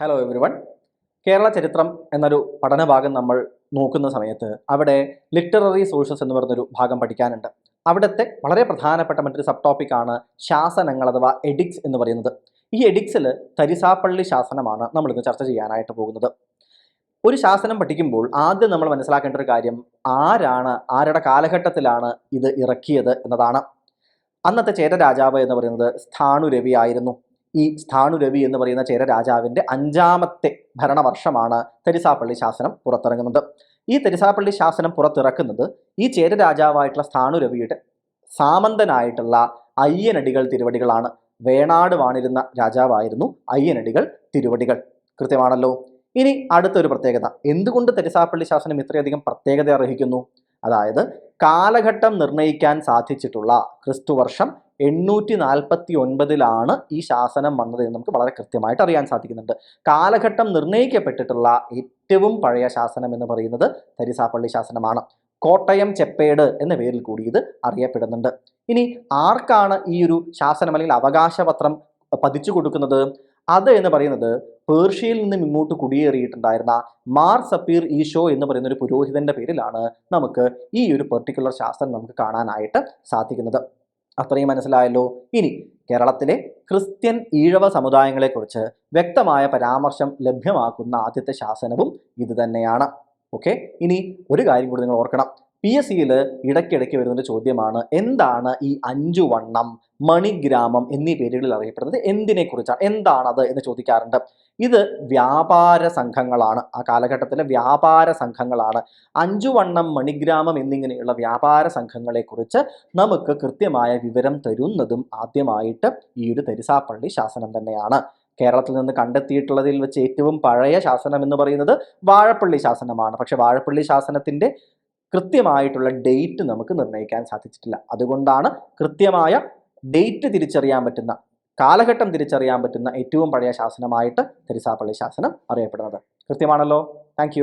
Hello everyone Kerala ചരിത്രം എന്നൊരു പഠനഭാഗം നമ്മൾ നോക്കുന്ന സമയത്ത് അവിടെ ലിറ്റററി സോഴ്സസ് എന്ന് പറഞ്ഞൊരു ഭാഗം പഠിക്കാനുണ്ട്. അവിടുത്തെ വളരെ പ്രധാനപ്പെട്ട മറ്റൊരു സബ് ടോപ്പിക്കാണ് ശാസനങ്ങൾ അഥവാ എഡിക്സ് എന്ന് പറയുന്നത്. ഈ എഡിക്സിൽ തരിസാപ്പള്ളി ശാസനമാണ് നമ്മളിന്ന് ചർച്ച ചെയ്യാനായിട്ട് പോകുന്നത്. ഒരു ശാസനം പഠിക്കുമ്പോൾ ആദ്യം നമ്മൾ മനസ്സിലാക്കേണ്ട ഒരു കാര്യം ആരാണ് ആരുടെ കാലഘട്ടത്തിലാണ് ഇത് ഇറക്കിയത് എന്നതാണ്. അന്നത്തെ ചേര രാജാവ് എന്ന് പറയുന്നത് സ്ഥാണുരവി ആയിരുന്നു. ഈ സ്ഥാനുരവി എന്ന് പറയുന്ന ചേര രാജാവിന്റെ അഞ്ചാമത്തെ ഭരണവർഷമാണ് തെരിസാപ്പള്ളി ശാസനം പുറത്തിറങ്ങുന്നത്. ഈ തെരിസാപ്പള്ളി ശാസനം പുറത്തിറക്കുന്നത് ഈ ചേര രാജാവായിട്ടുള്ള സ്ഥാണുരവിയുടെ സാമന്തനായിട്ടുള്ള അയ്യനടികൾ തിരുവടികളാണ്. വേണാട് വാണിരുന്ന രാജാവായിരുന്നു അയ്യനടികൾ തിരുവടികൾ. കൃത്യമാണല്ലോ. ഇനി അടുത്തൊരു പ്രത്യേകത. എന്തുകൊണ്ട് തെരിസാപ്പള്ളി ശാസനം ഇത്രയധികം പ്രത്യേകത അർഹിക്കുന്നു? അതായത് കാലഘട്ടം നിർണയിക്കാൻ സാധിച്ചിട്ടുള്ള ക്രിസ്തുവർഷം എണ്ണൂറ്റി നാൽപ്പത്തി ഒൻപതിലാണ് ഈ ശാസനം വന്നത് എന്ന് നമുക്ക് വളരെ കൃത്യമായിട്ട് അറിയാൻ സാധിക്കുന്നുണ്ട്. കാലഘട്ടം നിർണയിക്കപ്പെട്ടിട്ടുള്ള ഏറ്റവും പഴയ ശാസനം എന്ന് പറയുന്നത് തരിസാപ്പള്ളി ശാസനമാണ്. കോട്ടയം ചെപ്പേട് എന്ന പേരിൽ കൂടി ഇത് അറിയപ്പെടുന്നുണ്ട്. ഇനി ആർക്കാണ് ഈ ഒരു ശാസനം അല്ലെങ്കിൽ അവകാശപത്രം പതിച്ചു കൊടുക്കുന്നത്? അത് എന്ന് പറയുന്നത് പേർഷ്യയിൽ നിന്നും ഇങ്ങോട്ട് കുടിയേറിയിട്ടുണ്ടായിരുന്ന മാർ സപ്പീർ ഈശോ എന്ന് പറയുന്ന ഒരു പുരോഹിതന്റെ പേരിലാണ് നമുക്ക് ഈ ഒരു പെർട്ടിക്കുലർ ശാസനം നമുക്ക് കാണാനായിട്ട് സാധിക്കുന്നത്. അത്രയും മനസ്സിലായല്ലോ. ഇനി കേരളത്തിലെ ക്രിസ്ത്യൻ ഈഴവ സമുദായങ്ങളെക്കുറിച്ച് വ്യക്തമായ പരാമർശം ലഭ്യമാക്കുന്ന ആദ്യത്തെ ശാസനവും ഇത് തന്നെയാണ്. ഓക്കെ ഇനി ഒരു കാര്യം കൂടി നിങ്ങൾ ഓർക്കണം. പി എസ് സിയിൽ ഇടയ്ക്കിടയ്ക്ക് വരുന്നൊരു ചോദ്യമാണ് എന്താണ് ഈ അഞ്ചു വണ്ണം മണിഗ്രാമം എന്നീ പേരുകളിൽ അറിയപ്പെടുന്നത്? എന്തിനെക്കുറിച്ചാണ് എന്താണത് എന്ന് ചോദിക്കാറുണ്ട്. ഇത് വ്യാപാര സംഘങ്ങളാണ്. ആ കാലഘട്ടത്തിലെ വ്യാപാര സംഘങ്ങളാണ്. അഞ്ചു വണ്ണം മണിഗ്രാമം എന്നിങ്ങനെയുള്ള വ്യാപാര സംഘങ്ങളെക്കുറിച്ച് നമുക്ക് കൃത്യമായ വിവരം തരുന്നതും ആദ്യമായിട്ട് ഈ ഒരു തെരിസാപ്പള്ളി ശാസനം തന്നെയാണ്. കേരളത്തിൽ നിന്ന് കണ്ടെത്തിയിട്ടുള്ളതിൽ വെച്ച് ഏറ്റവും പഴയ ശാസനം എന്ന് പറയുന്നത് വാഴപ്പള്ളി ശാസനമാണ്. പക്ഷെ വാഴപ്പള്ളി ശാസനത്തിന്റെ കൃത്യമായിട്ടുള്ള ഡേറ്റ് നമുക്ക് നിർണയിക്കാൻ സാധിച്ചിട്ടില്ല. അതുകൊണ്ടാണ് കൃത്യമായ ഡേറ്റ് തിരിച്ചറിയാൻ പറ്റുന്ന കാലഘട്ടം തിരിച്ചറിയാൻ പറ്റുന്ന ഏറ്റവും പഴയ ശാസനമായിട്ട് തെരിസാപ്പള്ളി ശാസനം അറിയപ്പെടുന്നത്. കൃത്യമാണല്ലോ? താങ്ക്